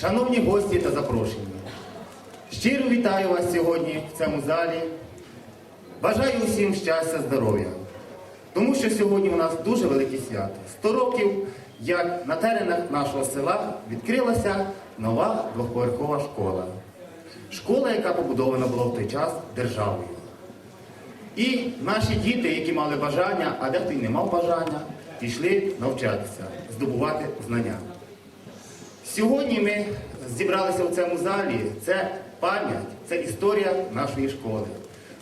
шановні гості та запрошені. Щиро вітаю вас сьогодні в цьому залі. Бажаю усім щастя, здоров'я. Тому що сьогодні у нас дуже велике свято. 100 років, як на теренах нашого села відкрилася нова двохповерхова школа. Школа, яка побудована була в той час державою. І наші діти, які мали бажання, а дехто й не мав бажання, пішли навчатися, здобувати знання. Сьогодні ми зібралися в цьому залі. Це пам'ять, це історія нашої школи.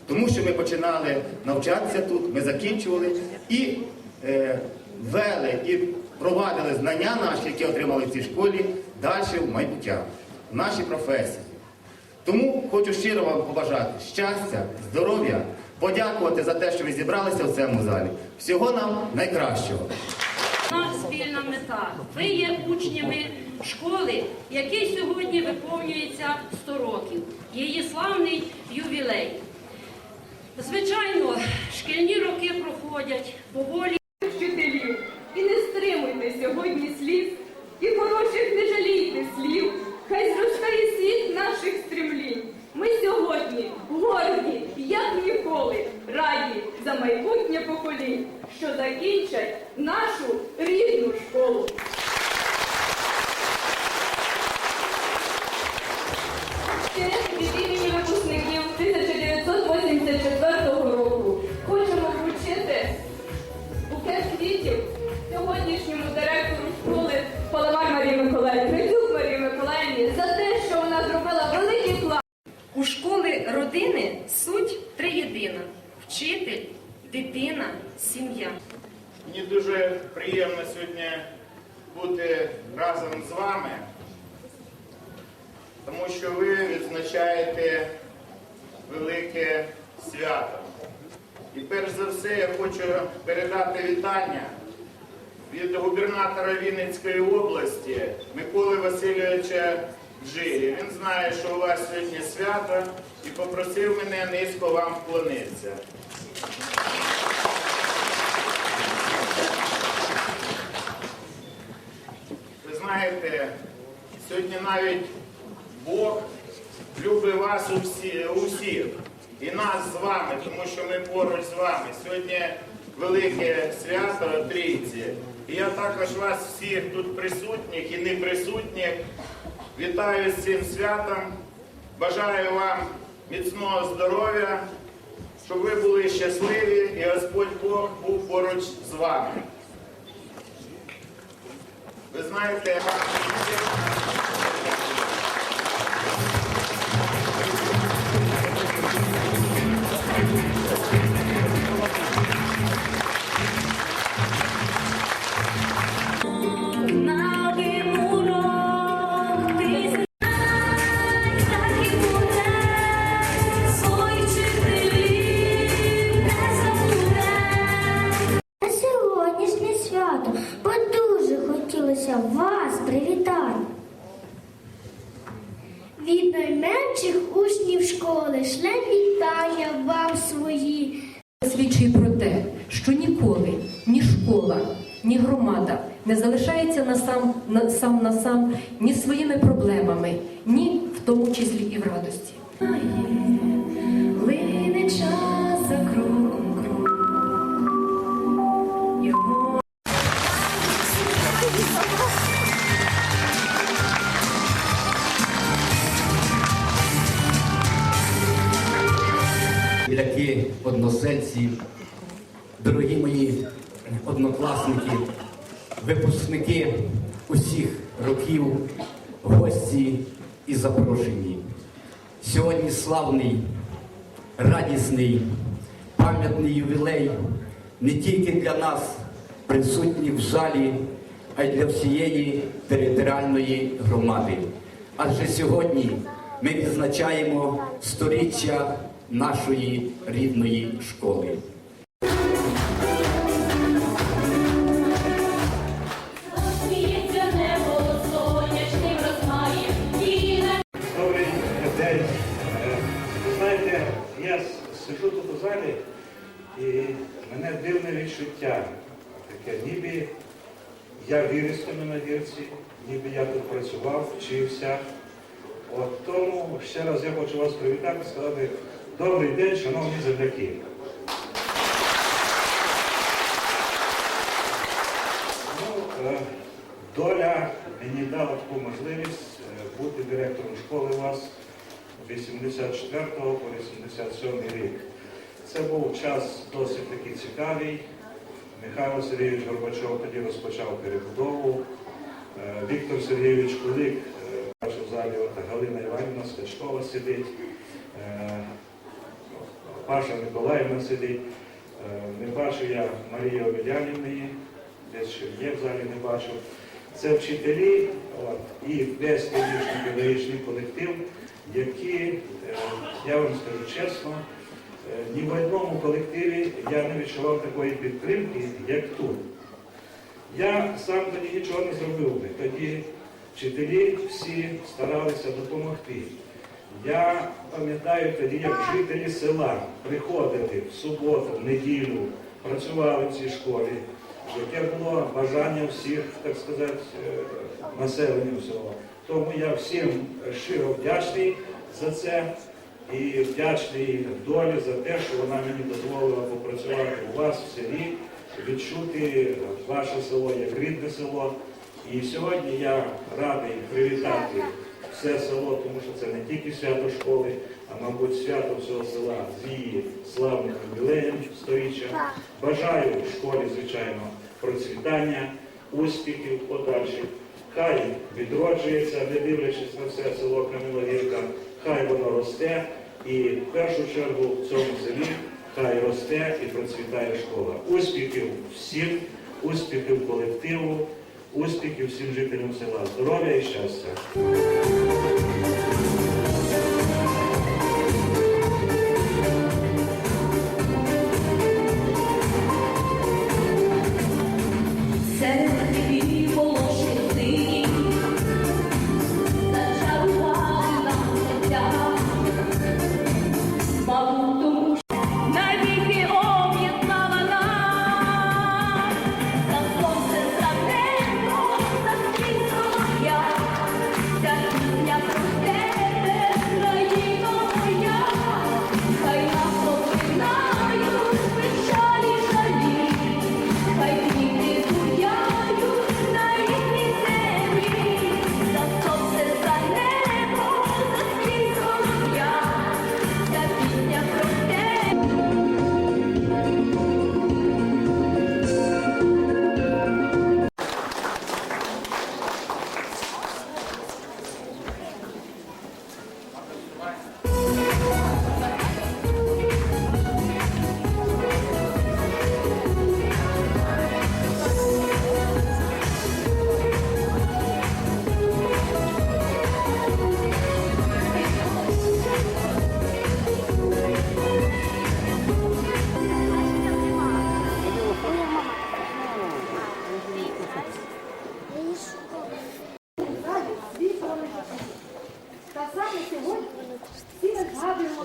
Тому що ми починали навчатися тут, ми закінчували і е, вели і провадили знання наші, які отримали в цій школі, далі в майбуття, в нашій професії. Тому хочу щиро вам побажати щастя, здоров'я, подякувати за те, що ви зібралися в цьому залі. Всього нам найкращого. Наша спільна мета. Ви є учнями школи, якій сьогодні виповнюється 100 років. Її славний ювілей. Звичайно, шкільні роки проходять поволі. вчителів. І не стримуйте сьогодні слів, і хороших не жалійте слів. Хай зростає світ наших стремлінь. Ми сьогодні горді, як ніколи, раді за майбутнє поколінь, що закінчать нашу рідну школу. Дитина, сім'я. Мені дуже приємно сьогодні бути разом з вами, тому що ви відзначаєте велике свято. І перш за все я хочу передати вітання від губернатора Вінницької області Миколи Васильовича Джирі. Він знає, що у вас сьогодні свято і попросив мене низько вам вклонитися. Ви знаєте, сьогодні навіть Бог любить вас усі, усіх і нас з вами, тому що ми поруч з вами. Сьогодні велике свято Трійці. І я також вас всіх тут присутніх і неприсутніх вітаю з цим святом. Бажаю вам міцного здоров'я, щоб ви були щасливі і Господь Бог був поруч з вами. Ви знаєте, громада не залишається на сам на сам на сам ні своїми проблемами, ні в тому числі і в радості. Лине час за кроком крок. Його Міляки, односельці, дорогі мої однокласники, випускники усіх років, гості і запрошені. Сьогодні славний, радісний, пам'ятний ювілей не тільки для нас, присутніх в залі, а й для всієї територіальної громади. Адже сьогодні ми відзначаємо сторіччя нашої рідної школи. Відчуття. Таке, ніби я виріс в Кам'яногірці, ніби я тут працював, вчився. От тому ще раз я хочу вас привітати, сказати добрий день, шановні земляки. Ну, е, доля мені дала таку можливість е, бути директором школи у вас 84 по 87 рік. Це був час досить такий цікавий. Михайло Сергійович Горбачов тоді розпочав перебудову. Е, Віктор Сергійович Кулик, е, бачу в залі Галина Іванівна Скачкова сидить, е, Паша Миколаївна сидить. Не бачу я Марії Омелянівни, десь ще є в залі, не бачу. Це вчителі от, і весь тодішній педагогічний колектив, які, я вам скажу чесно, ні в одному колективі я не відчував такої підтримки, як тут. Я сам тоді нічого не зробив би. Тоді вчителі всі старалися допомогти. Я пам'ятаю тоді, як жителі села приходили в суботу, в неділю, працювали в цій школі, яке було бажання всіх, так сказати, е, населення всього. Тому я всім щиро вдячний за це і вдячний долі за те, що вона мені дозволила попрацювати у вас в селі, відчути ваше село як рідне село. І сьогодні я радий привітати все село, тому що це не тільки свято школи, а мабуть свято всього села з її славним ювілеєм сторіччя. Бажаю школі, звичайно, процвітання, успіхів подальших. Хай відроджується, не дивлячись на все село Камилогірка, хай воно росте і в першу чергу в цьому селі хай росте і процвітає школа. Успіхів всім, успіхів колективу, успіхів всім жителям села. Здоров'я і щастя!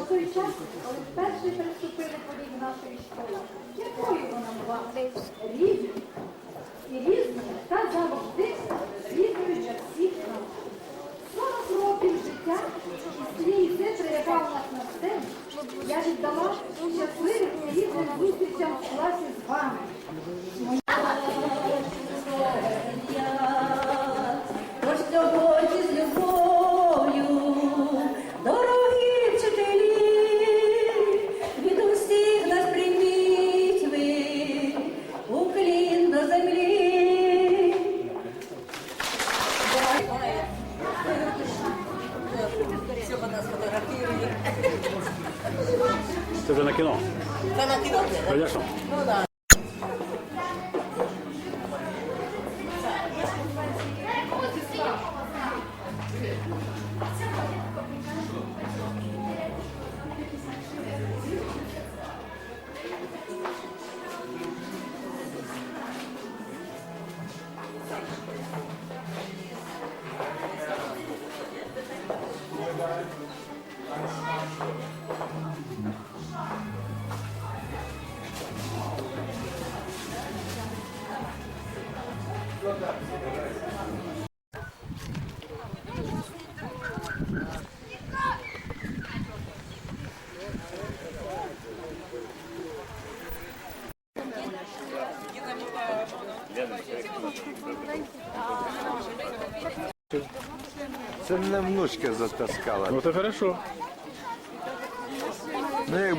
Той час, коли вперше переступили поріг нашої школи. Якою вона була? Різною. І різною, та завжди різною для всіх нас. 40 років життя і свій все тренував нас на сцені. Я віддала щасливим різним зустрічам в класі з вами. Це мене внучка затаскала. Ну, то хорошо. Ну, як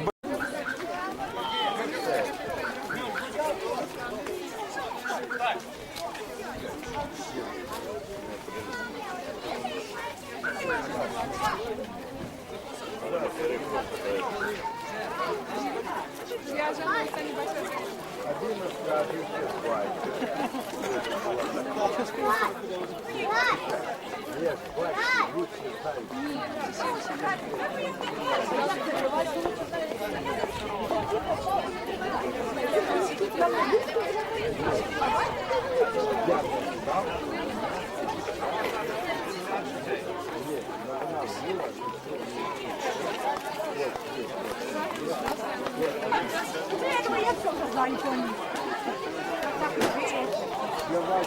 Немає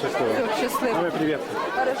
счастливо. Все, счастливо. Давай привет. Хорошо.